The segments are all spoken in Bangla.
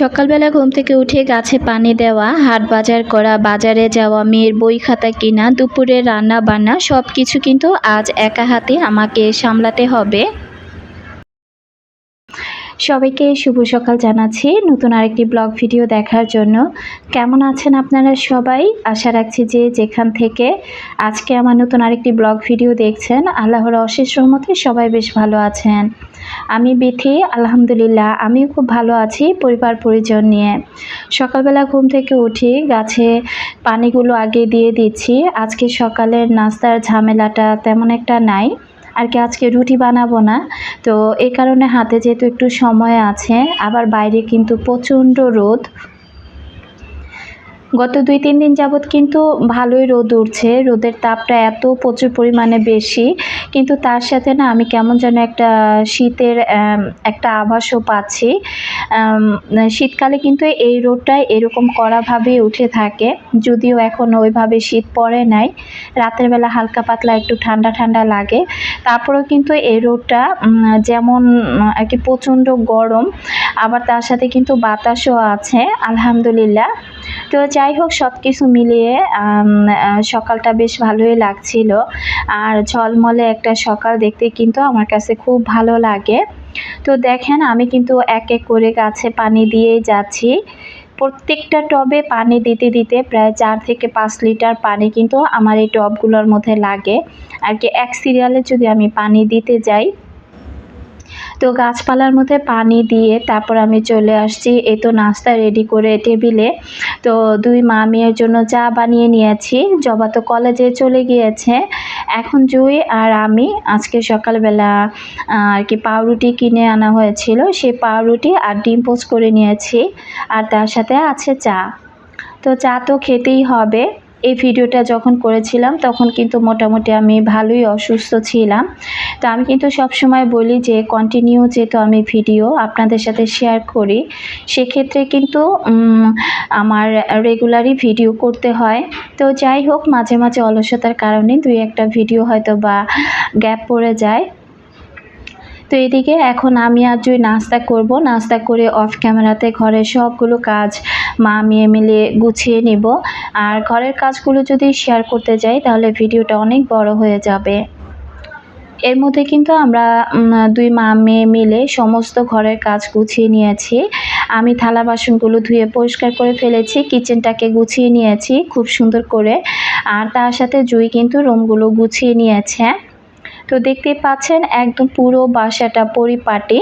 সকালবেলা ঘুম থেকে উঠে গাছে পানি দেওয়া, হাট বাজার করা, বাজারে যাওয়া, মেয়ের বই খাতা কিনা দুপুরে রান্না বান্না সব কিছু কিন্তু আজ একা হাতে আমাকে সামলাতে হবে। সবাইকে শুভ সকাল জানাচ্ছি নতুন আরেকটি ব্লগ ভিডিও দেখার জন্য। কেমন আছেন আপনারা সবাই? আশা রাখছি যে যেখান থেকে আজকে আমার নতুন আরেকটি ব্লগ ভিডিও দেখছেন, আল্লাহর অশেষ রহমতে সবাই বেশ ভালো আছেন। আমি বিথি, আলহামদুলিল্লাহ, আমিও খুব ভালো আছি পরিবার পরিজন নিয়ে। সকালবেলা ঘুম থেকে উঠি, গাছে পানিগুলো আগে দিয়ে দিচ্ছি। আজকে সকালের নাস্তার ঝামেলাটা তেমন একটা নাই। আর কি আজকে রুটি বানাবো না। তো এই কারণে হাতে যেহেতু একটু সময় আছে, আবার বাইরে কিন্তু প্রচণ্ড রোদ। গত দুই, তিন দিন যাবৎ কিন্তু ভালোই রোদ উঠছে। রোদের তাপটা এত প্রচুর পরিমাণে বেশি। কিন্তু তার সাথে না আমি কেমন যেন একটা শীতের একটা আভাসও পাচ্ছি। শীতকালে কিন্তু এই রোদটা এরকম কড়াভাবেই উঠে থাকে। যদিও এখন ওইভাবে শীত পড়ে নাই। রাতের বেলা হালকা পাতলা একটু ঠান্ডা ঠান্ডা লাগে। তারপরেও কিন্তু এই রোদটা যেমন আর কি প্রচণ্ড গরম, আবার তার সাথে কিন্তু বাতাসও আছে, আলহামদুলিল্লাহ। তো যাই হোক সব কিছু মিলিয়ে সকালটা বেশ ভালোই লাগছিল। আর ঝলমলে একটা সকাল দেখতে কিন্তু আমার কাছে খুব ভালো লাগে। তো দেখেন, আমি কিন্তু এক এক করে গাছে পানি দিয়েই যাচ্ছি। প্রত্যেকটা টবে পানি দিতে দিতে প্রায় চার থেকে পাঁচ লিটার পানি কিন্তু আমার এই টবগুলোর মধ্যে লাগে। আর কি, এক সিরিয়ালে যদি আমি পানি দিতে যাই তো গাছপালার মধ্যে পানি দিয়ে তারপর আমি চলে আসছি। এই তো নাস্তা রেডি করে টেবিলে। তো দুই মা মেয়ের জন্য চা বানিয়ে নিয়েছি। জবা তো কলেজে চলে গিয়েছে। এখন জুই আর আমি আজকে সকালবেলা আর কি পাউরুটি কিনে আনা হয়েছিল। সেই পাউরুটি আর ডিম পোচ করে নিয়েছি। আর তার সাথে আছে চা। তো চা তো খেতেই হবে। এই ভিডিওটা যখন করেছিলাম, তখন কিন্তু মোটামুটি আমি ভালোই অসুস্থ ছিলাম। তো আমি কিন্তু সব সময় বলি যে কন্টিনিউ যেহেতু আমি ভিডিও আপনাদের সাথে শেয়ার করি, সেক্ষেত্রে কিন্তু আমার রেগুলারই ভিডিও করতে হয়। তো যাই হোক, মাঝে মাঝে অলসতার কারণে দুই একটা ভিডিও হয়তো বা গ্যাপ পড়ে যায়। তো এদিকে এখন আমি আর জুই নাস্তা করব। নাস্তা করে অফ ক্যামেরাতে ঘরের সবগুলো কাজ মা মেয়ে মিলে গুছিয়ে নিব। আর ঘরের কাজগুলো যদি শেয়ার করতে যাই, তাহলে ভিডিওটা অনেক বড় হয়ে যাবে। এর মধ্যে কিন্তু আমরা দুই মা মেয়ে মিলে সমস্ত ঘরের কাজ গুছিয়ে নিয়েছি। আমি থালা বাসনগুলো ধুয়ে পরিষ্কার করে ফেলেছি কিচেনটাকে গুছিয়ে নিয়েছি খুব সুন্দর করে। আর তার সাথে জুই কিন্তু রুমগুলো গুছিয়ে নিয়েছে। তো দেখতে পাচ্ছেন একদম পুরো বাসাটা পরিপাটি।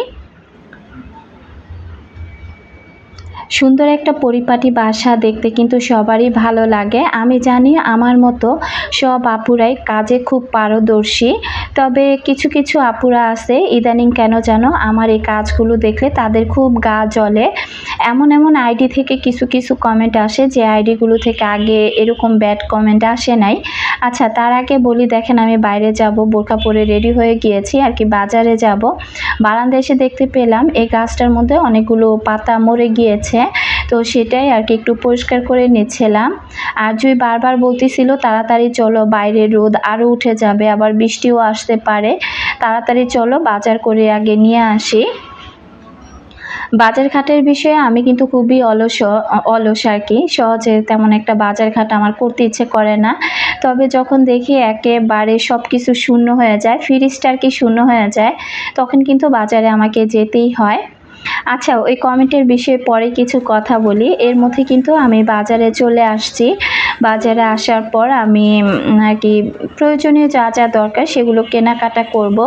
সুন্দর একটা পরিপাটি বাসা দেখতে কিন্তু সবারই ভালো লাগে। আমি জানি আমার মতো সব আপুরাই কাজে খুব পারদর্শী, তবে কিছু কিছু আপুরা আছে ইদানিং কেন জানো আমার এই কাজগুলো দেখলে তাদের খুব গা জ্বলে। এমন এমন আইডি থেকে কিছু কিছু কমেন্ট আসে যে আইডিগুলো থেকে আগে এরকম ব্যাড কমেন্ট আসে নাই। আচ্ছা তার আগে বলি, দেখেন আমি বাইরে যাব বোরকা পরে রেডি হয়ে গিয়েছি, আর কি বাজারে যাব। বারান্দা এসে দেখতে পেলাম, এই গাছটার মধ্যে অনেকগুলো পাতা মরে গিয়েছে। তো সেটাই আর কি, একটু পরিষ্কার করে নিচ্ছিলাম। আর জুই বারবার বলতেছিল, তাড়াতাড়ি চলো বাইরে রোদ আরও উঠে যাবে, আবার বৃষ্টিও আসতে পারে। তাড়াতাড়ি চলো, বাজার করে আগে নিয়ে আসি। বাজার ঘাটের বিষয়ে আমি কিন্তু খুবই অলস অলস আর কি। সহজে তেমন একটা বাজার ঘাট আমার করতে ইচ্ছে করে না। তবে যখন দেখি একেবারে সব কিছু শূন্য হয়ে যায়, ফ্রিজটা আর কি শূন্য হয়ে যায়, তখন কিন্তু বাজারে আমাকে যেতেই হয়। আচ্ছা ওই কমেন্টের বিষয়ে পরে কিছু কথা বলি। এর মধ্যে কিন্তু আমি বাজারে চলে আসছি। বাজারে আসার পর আমি আর কি প্রয়োজনীয় যা যা দরকার সেগুলো কেনাকাটা করব।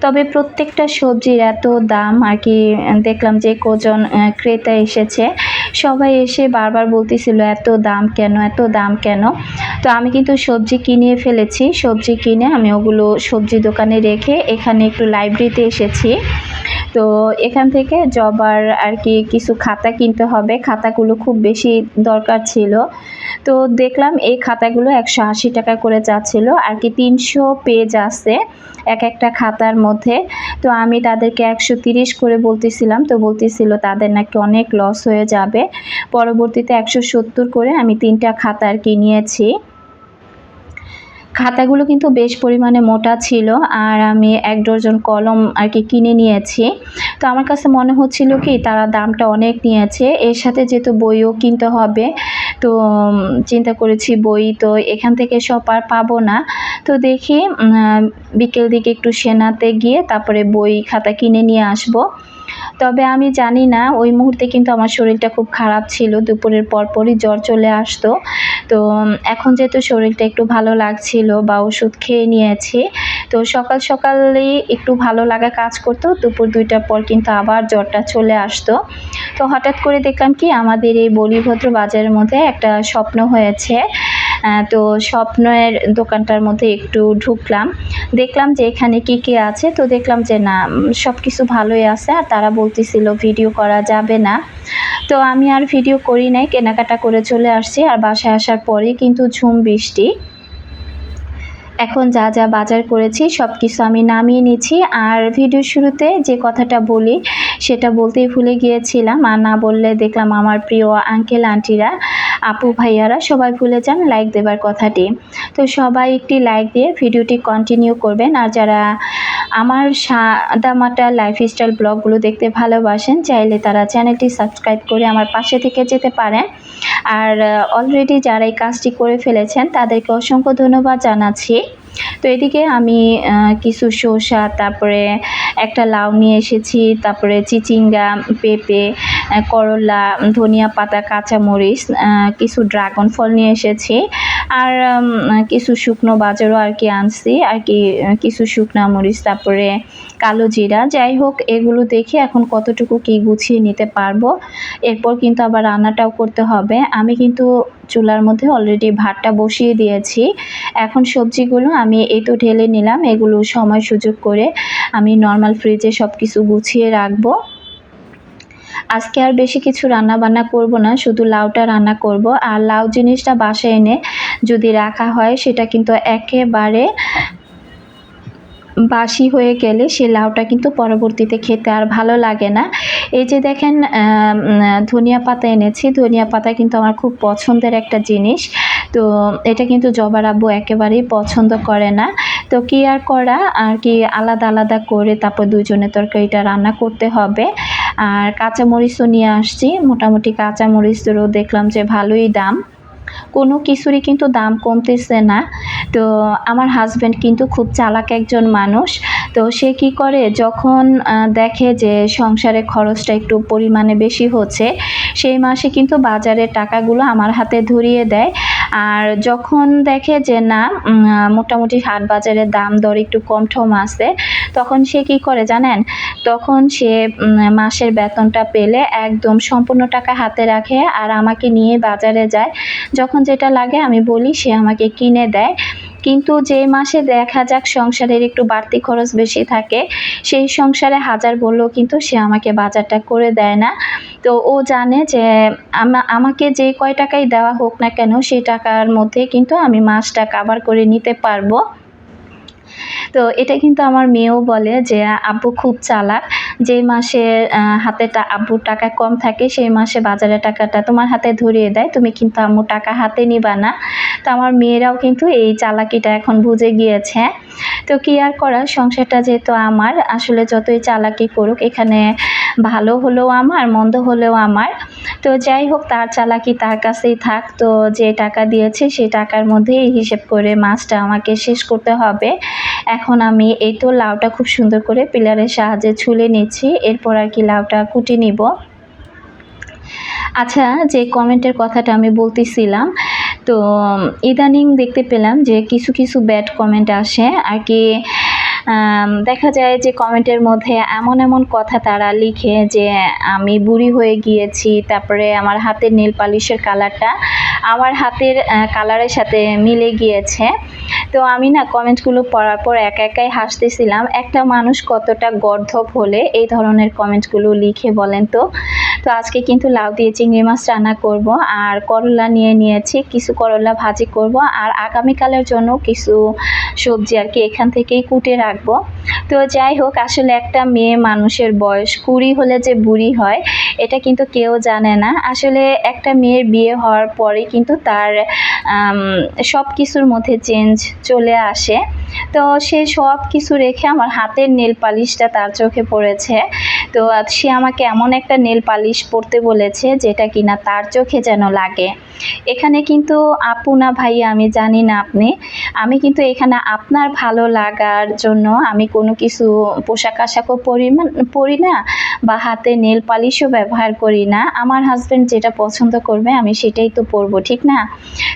তবে প্রত্যেকটা সবজির এত দাম, আর কি, দেখলাম যে কজন ক্রেতা এসেছে। সবাই এসে বারবার বলতেছিল, এত দাম কেন, এত দাম কেন? তো আমি কিন্তু সবজি কিনে ফেলেছি। সবজি কিনে আমি ওগুলো সবজি দোকানে রেখে এখানে একটু লাইব্রেরিতে এসেছি। তো এখান থেকে জবার, আর কি, কিছু খাতা কিনতে হবে। খাতাগুলো খুব বেশি দরকার ছিল। তো দেখলাম এই খাতাগুলো একশো আশি টাকা করে যাচ্ছিল, আর কি তিনশো পেজ আছে এক একটা খাতার মধ্যে। তো আমি তাদেরকে একশো তিরিশ করে বলতেছিলাম, তো বলতেছিল তাদের নাকি অনেক লস হয়ে যাবে। পরবর্তীতে একশো সত্তর করে আমি তিনটা খাতা আর কি নিয়েছি। খাতাগুলো কিন্তু বেশ পরিমাণে মোটা ছিল আর আমি এক ডজন কলম আর কি কিনে নিয়েছি। তো আমার কাছে মনে হচ্ছিল কি, তারা দামটা অনেক নিয়েছে। এর সাথে যেহেতু বইও কিনতে হবে, তো চিন্তা করেছি বই তো এখান থেকে সব আর পাবো না। তো দেখি বিকেল দিকে একটু সেনাতে গিয়ে তারপরে বই খাতা কিনে নিয়ে আসব। তবে আমি জানি না, ওই মুহূর্তে কিন্তু আমার শরীরটা খুব খারাপ ছিল, দুপুরের পরপরই জ্বর চলে আসতো। তো, এখন যেহেতু শরীরটা একটু ভালো লাগছিল বা ওষুধ খেয়ে নিয়েছি, তো সকাল সকালেই একটু ভালো লাগা কাজ করতো, দুপুর দুইটার পর কিন্তু আবার জ্বরটা চলে আসতো। তো হঠাৎ করে দেখলাম কি, আমাদের এই বলিভদ্র বাজারের মধ্যে একটা স্বপ্ন হয়েছে। তো স্বপ্নের দোকানটার মধ্যে একটু ঢুকলাম। দেখলাম যে এখানে কি কি আছে, তো দেখলাম যে না সব কিছু ভালোই আছে আর তারা বলতেছিল ভিডিও করা যাবে না। তো আমি আর ভিডিও করি নাই, কেনাকাটা করে চলে আসছি আর বাসায় আসার পরে কিন্তু ঝুম বৃষ্টি। এখন যা যা বাজার করেছি সব কিছু আমি নামিয়ে নিচ্ছি আর ভিডিও শুরুতে যে কথাটা বলি, সেটা বলতেই ভুলে গিয়েছিলাম। আর না বললে দেখলাম আমার প্রিয় আঙ্কেল আন্টিরা আপু, ভাইয়ারা সবাই ভুলে যান লাইক দেবার কথাটি। তো সবাই একটি লাইক দিয়ে ভিডিওটি কন্টিনিউ করবেন। আর যারা আমার সাদামাটা লাইফস্টাইল ব্লগগুলো দেখতে ভালোবাসেন, চাইলে তারা চ্যানেলটি সাবস্ক্রাইব করে আমার পাশে থেকে যেতে পারেন। আর অলরেডি যারা এই কাজটি করে ফেলেছেন তাদেরকে অসংখ্য ধন্যবাদ জানাচ্ছি। তো এদিকে আমি কিছু শসা, তারপরে একটা লাউ নিয়ে এসেছি, তারপরে চিচিঙ্গা, পেঁপে করলা, ধনিয়া পাতা, কাঁচামরিচ কিছু ড্রাগন ফল নিয়ে এসেছি। আর কিছু শুকনো বাজারও আর কি আনছি, আর কি, কিছু শুকনা মরিচ, তারপরে কালো জিরা। যাই হোক, এগুলো দেখে এখন কতটুকু কি গুছিয়ে নিতে পারব। এরপর কিন্তু আবার রান্নাটাও করতে হবে। আমি কিন্তু চুলার মধ্যে অলরেডি ভাতটা বসিয়ে দিয়েছি। এখন সবজিগুলো আমি এই তো ঢেলে নিলাম, এগুলো সময় সুযোগ করে আমি নর্মাল ফ্রিজে সব কিছু গুছিয়ে রাখব। আজকে আর বেশি কিছু রান্না বান্না করব না, শুধু লাউটা রান্না করব। আর লাউ জিনিসটা বাসায় এনে যদি রাখা হয়, সেটা কিন্তু একেবারে বাসি হয়ে গেলে সে লাউটা কিন্তু পরবর্তীতে খেতে আর ভালো লাগে না। এই যে দেখেন ধনিয়া পাতা এনেছি। ধনিয়া পাতা কিন্তু আমার খুব পছন্দের একটা জিনিস। তো এটা কিন্তু জবার আব্বু একেবারেই পছন্দ করে না। তো কি আর করা? আর কি আলাদা আলাদা করে তারপর দুজনের তরকারিটা রান্না করতে হবে। আর কাঁচামরিচও নিয়ে আসছি। মোটামুটি কাঁচামরিচেরও দেখলাম যে ভালোই দাম। কোনো কিছুরই কিন্তু দাম কমতেছে না। তো আমার হাজব্যান্ড কিন্তু খুব চালাক একজন মানুষ। তো সে কি করে? যখন দেখে যে সংসারে খরচটা একটু পরিমাণে বেশি হচ্ছে, সেই মাসে কিন্তু বাজারের টাকাগুলো আমার হাতে ধরিয়ে দেয়। আর যখন দেখে যে না মোটামুটি হাট বাজারের দাম দর একটু কম ঠম আছে, তখন সে কি করে জানেন? তখন সে মাসের বেতনটা পেলে একদম সম্পূর্ণ টাকা হাতে রাখে আর আমাকে নিয়ে বাজারে যায়। যখন যেটা লাগে আমি বলি, সে আমাকে কিনে দেয়। কিন্তু যে মাসে দেখা যাক সংসারের একটু বাড়তি খরচ বেশি থাকে, সেই সংসারে হাজার বললেও কিন্তু সে আমাকে বাজারটা করে দেয় না। তো ও জানে যে আমা- আমাকে যে কয় টাকাই দেওয়া হোক না কেন সেই টাকার মধ্যে কিন্তু আমি মাসটা কাভার করে নিতে পারব। তো এটা কিন্তু আমার মেয়েও বলে যে, আব্বু খুব চালাক। যে মাসে হাতে আব্বুর টাকা কম থাকে, সেই মাসে বাজারে টাকাটা তোমার হাতে ধরিয়ে দেয়। তুমি কিন্তু আম্মু টাকা হাতে নিবা না। তো আমার মেয়েরাও কিন্তু এই চালাকিটা এখন বুঝে গিয়েছে। তো কি আর করার? সংসারটা যেহেতু আমার, আসলে যতই চালাকি করুক, এখানে ভালো হলেও আমার, মন্দ হলেও আমার। তো যাই হোক, তার চালাকি তার কাছেই থাক। তো যে টাকা দিয়েছে সেই টাকার মধ্যেই হিসেব করে মাছটা আমাকে শেষ করতে হবে। এখন আমি এই তো লাউটা খুব সুন্দর করে পিলারের সাহায্যে ছুলে নিচ্ছি। এরপর আর কি লাউটা কুটি নিব। আচ্ছা যে কমেন্টের কথাটা আমি বলতেছিলাম, তো ইদানিং দেখতে পেলাম যে কিছু কিছু ব্যাড কমেন্ট আসে। আর কি দেখা যায় যে কমেন্টের মধ্যে এমন এমন কথা তারা লিখে যে আমি বুড়ি হয়ে গিয়েছি, তারপরে আমার হাতের নীল পালিশের কালারটা আমার হাতের কালারের সাথে মিলে গিয়েছে। তো আমি না কমেন্টগুলো পড়ার পর একা একাই হাসতেছিলাম। একটা মানুষ কতটা গর্ধব হলে এই ধরনের কমেন্টগুলো লিখে বলেন তো? তো আজকে কিন্তু লাউ দিয়ে চিংড়ি মাছ রান্না করব, আর করলা নিয়ে নিয়েছি, কিছু করলা ভাজি করব, আর আগামীকালের জন্য কিছু সবজি আর কি এখান থেকেই কুটে রাখব। তো যাই হোক, আসলে একটা মেয়ে মানুষের বয়স, কুড়ি হলে যে বুড়ি হয়, এটা কিন্তু কেউ জানে না। আসলে একটা মেয়ের বিয়ে হওয়ার পরে কিন্তু তার সব কিছুর মধ্যে চেঞ্জ চলে আসে। তো সে সব কিছু রেখে আমার হাতের নেল পালিশটা তার চোখে পড়েছে। তো সে আমাকে এমন একটা নেল পালিশ পরতে বলেছে যেটা কিনা তার চোখে যেন লাগে। এখানে কিন্তু আপু না ভাই আমি জানি না আপনি। আমি কিন্তু এখানে আপনার ভালো লাগার জন্য আমি কোনো কিছু পোশাক আশাকও পরিমাণ পরি না বা হাতে নেল পালিশও ব্যবহার করি না। আমার হাজব্যান্ড যেটা পছন্দ করবে আমি সেটাই তো পরবো, ঠিক না?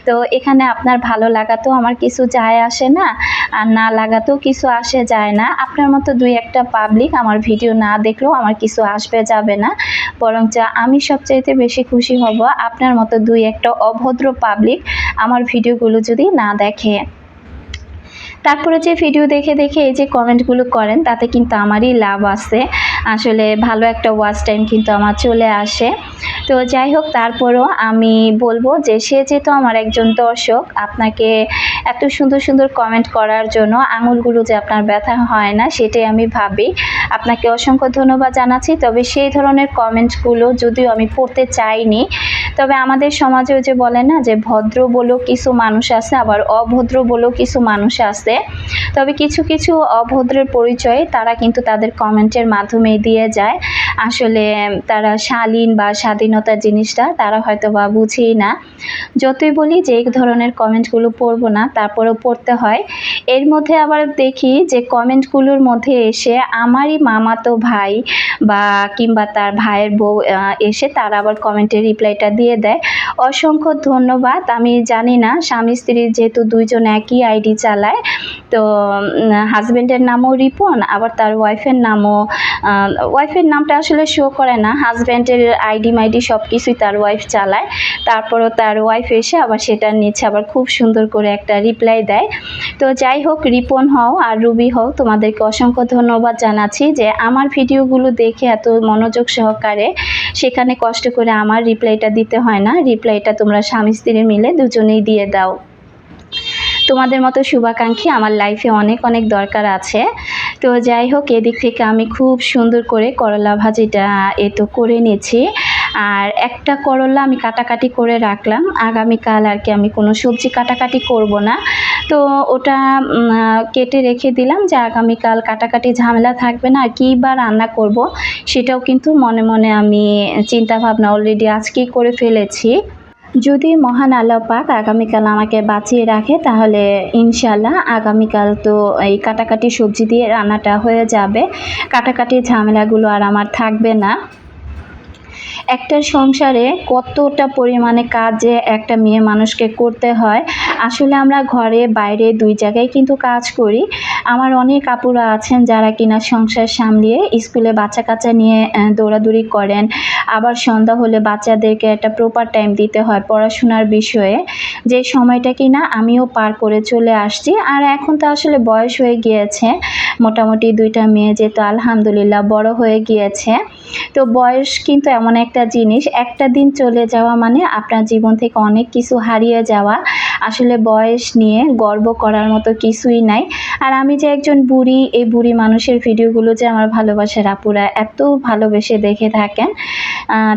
তো এখানে আপনার ভালো লাগাতেও আমার কিছু যায় আসে না। আর না লাগাতেও কিছু আসে যায় না। আপনার মতো দুই একটা পাবলিক আমার ভিডিও না দেখলেও আমার কিছু আসবে যাবে না। বরং যা আমি সবচাইতে বেশি খুশি হব আপনার মতো দুই একটা অভদ্র পাবলিক আমার ভিডিওগুলো যদি না দেখে। তারপরে যে ভিডিও দেখে দেখে এই যে কমেন্টগুলো করেন, তাতে কিন্তু আমারই লাভ আছে। আসলে ভালো একটা ওয়াচ টাইম কিন্তু আমার চলে আসে। তো যাই হোক, তারপরও আমি বলব যে সে যেহেতু আমার একজন দর্শক, আপনাকে এত সুন্দর সুন্দর কমেন্ট করার জন্য আঙুলগুলো যে আপনার ব্যথা হয় না, সেটাই আমি ভাবি। আপনাকে অসংখ্য ধন্যবাদ জানাচ্ছি, তবে সেই ধরনের কমেন্টগুলো যদিও আমি পড়তে চাইনি, তবে আমাদের সমাজেও যে বলে না যে ভদ্র বলেও কিছু মানুষ আছে, আবার অভদ্র বলেও কিছু মানুষ আছে, তবে কিছু কিছু অভদ্রের পরিচয় তারা কিন্তু তাদের কমেন্টের মাধ্যমে দিয়ে যায়। আসলে তারা শালীন বা স্বাধীনতার জিনিসটা তারা হয়তো বা বুঝেই না। যতই বলি যে এই ধরনের কমেন্টগুলো পড়ব না, তারপরেও পড়তে হয়। এর মধ্যে আবার দেখি যে কমেন্টগুলোর মধ্যে এসে আমারই মামাতো ভাই বা কিংবা তার ভাইয়ের বউ এসে তারা আবার কমেন্টের রিপ্লাইটা দিয়ে দেয়। অসংখ্য ধন্যবাদ। আমি জানি না, স্বামী, স্ত্রী যেহেতু দুইজন একই আইডি চালায়, তো হাজব্যান্ডের নামও রিপন, আবার তার ওয়াইফের নামও ওয়াইফের নামটা আসলে শো করে না। হাজব্যান্ডের আইডি মাইডি সব কিছুই তার ওয়াইফ চালায়। তারপরও তার ওয়াইফ এসে আবার সেটা নিচ্ছে, আবার খুব সুন্দর করে একটা রিপ্লাই দেয়। তো যাই হোক, রিপন হও আর রুবি হও, তোমাদেরকে অসংখ্য ধন্যবাদ জানাচ্ছি যে আমার ভিডিওগুলো দেখে এত মনোযোগ সহকারে সেখানে কষ্ট করে আমার রিপ্লাইটা দিতে হয় না। রিপ্লাইটা তোমরা স্বামী স্ত্রী মিলে দুজনেই দিয়ে দাও। তোমাদের মতো শুভাকাঙ্ক্ষী আমার লাইফে অনেক অনেক দরকার আছে। তো যাই হোক, এদিক থেকে আমি খুব সুন্দর করে করলা ভাজিটা, এ তো করে নিয়েছি। আর একটা করলা আমি কাটাকাটি করে রাখলাম। আগামীকাল আর কি আমি কোনো সবজি কাটাকাটি করব না। তো ওটা কেটে রেখে দিলাম যে আগামীকাল কাটাকাটি ঝামেলা থাকবে না, আর কী বা রান্না করব সেটাও কিন্তু মনে মনে আমি চিন্তা ভাবনা অলরেডি আজকেই করে ফেলেছি। যদি মহান আল্লাহ পাক আগামীকাল আমাকে বাঁচিয়ে রাখে, তাহলে ইনশাল্লাহ আগামীকাল তো এই কাটাকাটি সবজি দিয়ে রান্নাটা হয়ে যাবে। কাটাকাটি ঝামেলাগুলো আর আমার থাকবে না। একটা সংসারে কতটা পরিমাণে কাজে একটা মেয়ে মানুষকে করতে হয়, আসলে আমরা ঘরে, বাইরে দুই জায়গায় কিন্তু কাজ করি। আমার অনেক আপুরা আছেন যারা কিনা সংসার সামলিয়ে স্কুলে বাচ্চা কাচ্চা নিয়ে দৌড়াদৌড়ি করেন। আবার সন্ধ্যা হলে বাচ্চাদেরকে একটা প্রপার টাইম দিতে হয় পড়াশোনার বিষয়ে। যে সময়টা কিনা আমিও পার করে চলে আসছি। আর এখন তো আসলে বয়স হয়ে গিয়েছে। মোটামুটি দুইটা মেয়ে যেহেতু আলহামদুলিল্লাহ বড় হয়ে গিয়েছে। তো বয়স কিন্তু এমন একটা জিনিস, একটা দিন চলে যাওয়া মানে আপনার জীবন থেকে অনেক কিছু হারিয়ে যাওয়া। আসলে বয়স নিয়ে গর্ব করার মতো কিছুই নাই। আর আমি যে একজন বুড়ি, এই বুড়ি মানুষের ভিডিওগুলো যে আমার ভালোবাসার আপুরা এত ভালোবেসে দেখে থাকেন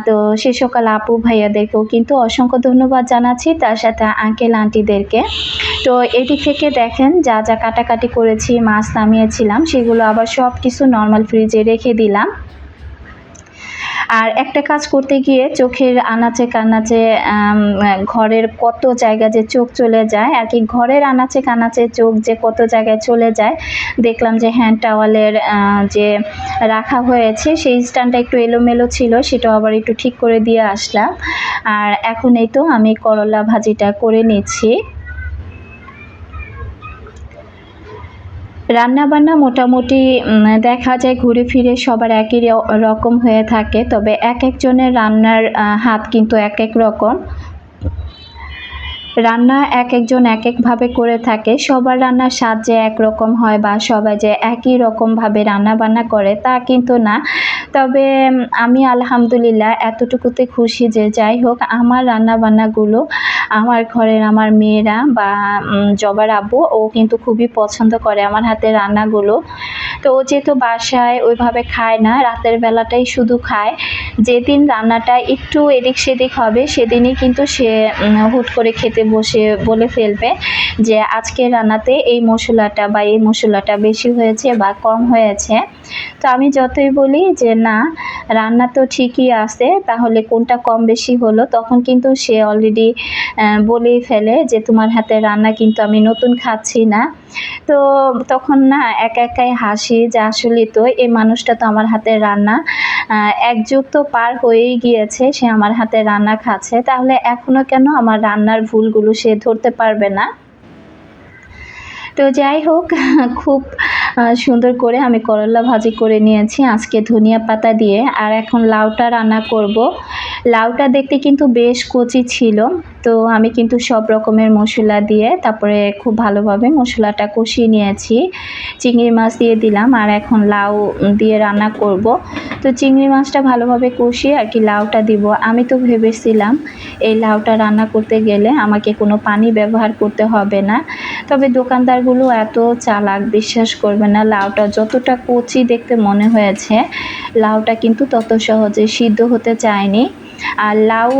তো সে সকাল আপু ভাইয়াদেরকেও কিন্তু অসংখ্য ধন্যবাদ জানাচ্ছি, তার সাথে আঙ্কেল আন্টিদেরকে তো এদিক থেকে দেখেন যা যা কাটাকাটি করেছি, মাছ নামিয়েছিলাম, সেগুলো আবার সব কিছু নর্মাল ফ্রিজে রেখে দিলাম। আর একটা কাজ করতে গিয়ে চোখের আনাচে কানাচে ঘরের কত জায়গা যে চোখ চলে যায়, আর কি ঘরের আনাচে কানাচে চোখ যে কত জায়গায় চলে যায়, দেখলাম যে হ্যান্ড টাওয়ালের যে রাখা হয়েছে সেই স্ট্যান্ডটা একটু এলোমেলো ছিল সেটা আবার একটু ঠিক করে দিয়ে আসলাম। আর এখন এই তো আমি করলা ভাজিটা করে নিচ্ছি। রান্নাবান্না মোটামুটি দেখা যায় ঘুরে ফিরে সবার একই রকম হয়ে থাকে। তবে এক একজনের রান্নার হাত কিন্তু এক এক রকম। রান্না এক একজন এক একভাবে করে থাকে। সবার রান্নার স্বাদ যে একরকম হয় বা সবাই যে একই রকমভাবে রান্না বান্না করে তা কিন্তু না। তবে আমি আলহামদুলিল্লাহ এতটুকুতে খুশি যে যাই হোক, আমার রান্না বান্নাগুলো আমার ঘরের আমার মেয়েরা বা জবার আব্বু, ও কিন্তু খুবই পছন্দ করে আমার হাতের রান্নাগুলো। তো ও যেহেতু বাসায় ওইভাবে খায় না, রাতের বেলাটাই শুধু খায়। যেদিন রান্নাটা একটু এদিক সেদিক হবে, সেদিনই কিন্তু সে হুট করে খেতে বসে বলে ফেলবে যে আজকে রান্নাতে এই মশলাটা বা এই মশলাটা বেশি হয়েছে বা কম হয়েছে। তো আমি যতই বলি যে না রান্না তো ঠিকই আছে তাহলে কোনটা কম বেশি হলো? তখন কিন্তু সে অলরেডি বলেই ফেলে যে তোমার হাতে রান্না কিন্তু আমি নতুন খাচ্ছি না। তো তখন না একা একাই হাসি যে আসলে তো এই মানুষটা তো আমার হাতের রান্না আহ, এক যুগ তো পার হয়েই গিয়েছে সে আমার হাতে রান্না খাচ্ছে। তাহলে এখনও কেন আমার রান্নার ভুলগুলো সে ধরতে পারবে না। তো যাই হোক খুব সুন্দর করে আমি করলা ভাজি করে নিয়েছি আজকে ধনিয়া পাতা দিয়ে। আর এখন লাউটা রান্না করব। লাউটা দেখতে কিন্তু বেশ কচি ছিল, তো আমি কিন্তু সব রকমের মশলা দিয়ে তারপরে খুব ভালোভাবে মশলাটা কষিয়ে নিয়েছি। চিংড়ি মাছ দিয়ে দিলাম আর এখন লাউ দিয়ে রান্না করব। তো চিংড়ি মাছটা ভালোভাবে কষিয়ে আর কি লাউটা দিব। আমি তো ভেবেছিলাম এই লাউটা রান্না করতে গেলে আমাকে কোনো পানি ব্যবহার করতে হবে না। তবে দোকানদারগুলো এত চালাক, বিশ্বাস করবে না, লাউটা যতটা কচি দেখতে মনে হয়েছে, লাউটা কিন্তু তত সহজে সিদ্ধ হতে চায়নি। আর লাউ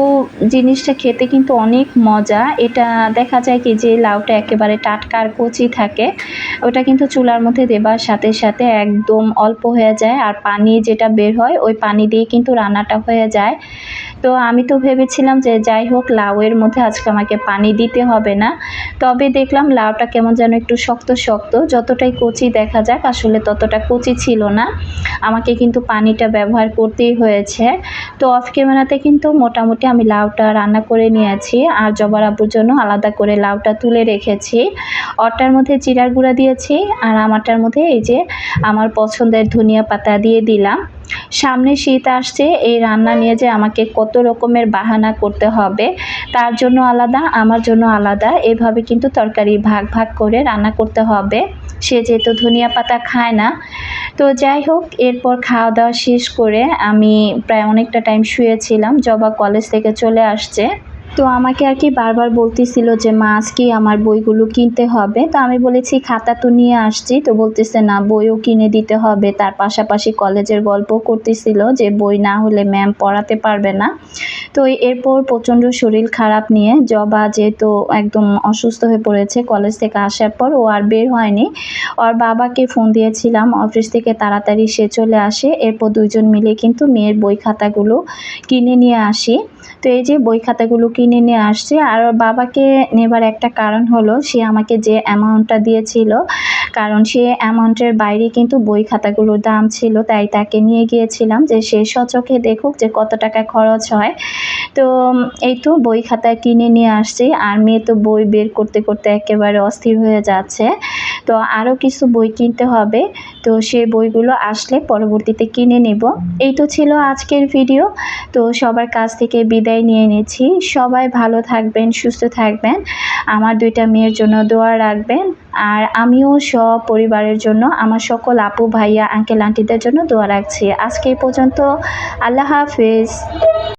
জিনিসটা খেতে কিন্তু অনেক মজা। এটা দেখা যায় কি যে লাউটা একেবারে টাটকা আর কচি থাকে, ওটা কিন্তু চুলার মধ্যে দেবার সাথে সাথে একদম অল্প হয়ে যায়। আর পানি যেটা বের হয়, ওই পানি দিয়ে কিন্তু রান্নাটা হয়ে যায়। তো আমি তো ভেবেছিলাম যে যাই হোক, লাউয়ের মধ্যে আজকে আমাকে পানি দিতে হবে না। তবে দেখলাম লাউটা কেমন যেন একটু শক্ত শক্ত, যতটাই কচি দেখা যাক, আসলে ততটা কচি ছিল না। আমাকে কিন্তু পানিটা ব্যবহার করতেই হয়েছে। তো অফ ক্যামেরাতে কিন্তু মোটামুটি আমি লাউটা রান্না করে নিয়েছি আর জবার আব্বুর জন্য আলাদা করে লাউটা তুলে রেখেছি। অটার মধ্যে জিরার গুঁড়া দিয়েছি আর আমারটার মধ্যে এই যে আমার পছন্দের ধনিয়া পাতা দিয়ে দিলাম। সামনে শীত আসছে, এই রান্না নিয়ে যে আমাকে কত রকমের বাহানা করতে হবে, তার জন্য আলাদা, আমার জন্য আলাদা, এভাবে কিন্তু তরকারি ভাগ ভাগ করে রান্না করতে হবে। সে যেহেতু ধনিয়া পাতা খায় না। তো যাই হোক, এরপর খাওয়া দাওয়া শেষ করে আমি প্রায় অনেকটা টাইম শুয়েছিলাম, জবা কলেজ থেকে চলে আসছে। তো আমাকে আর কি বারবার বলতেছিল যে, মা আজকে আমার বইগুলো কিনতে হবে। তো আমি বলেছি, খাতা তো নিয়ে আসছি। তো বলতেছে, না, বইও কিনে দিতে হবে। তার পাশাপাশি কলেজের গল্প করতেছিল যে, বই না হলে ম্যাম পড়াতে পারবে না। তো এরপর প্রচণ্ড শরীর খারাপ নিয়ে জবা যেহেতু একদম অসুস্থ হয়ে পড়েছে কলেজ থেকে আসার পর, ও আর বের হয়নি। ওর বাবাকে ফোন দিয়েছিলাম, অফিস থেকে তাড়াতাড়ি সে চলে আসে। এরপর দুইজন মিলে কিন্তু মেয়ের বই খাতাগুলো কিনে নিয়ে আসি। তো এই যে বই খাতাগুলো কিনে নিয়ে আসছে। আর বাবাকে নেবার একটা কারণ হলো, সে আমাকে যে অ্যামাউন্টটা দিয়েছিল, কারণ সে অ্যামাউন্টের বাইরে কিন্তু বই খাতাগুলোর দাম ছিল, তাই তাকে নিয়ে গিয়েছিলাম যে সে সচোখে দেখুক যে কত টাকা খরচ হয়। তো এই তো বই খাতা কিনে নিয়ে আসছি, আর মেয়ে তো বই বের করতে করতে একেবারে অস্থির হয়ে যাচ্ছে। তো আরও কিছু বই কিনতে হবে, তো সে বইগুলো আসলে পরবর্তীতে কিনে নেব। এই তো ছিল আজকের ভিডিও তো সবার কাছ থেকে বিদায় নিয়ে নিচ্ছি। সবাই ভালো থাকবেন, সুস্থ থাকবেন। আমার দুইটা মেয়ের জন্য দোয়া রাখবেন। আর আমিও সব পরিবারের জন্য, আমার সকল আপু, ভাইয়া আঙ্কেল আন্টিদের জন্য দোয়া রাখছি। আজকে এই পর্যন্ত আল্লাহ হাফিজ।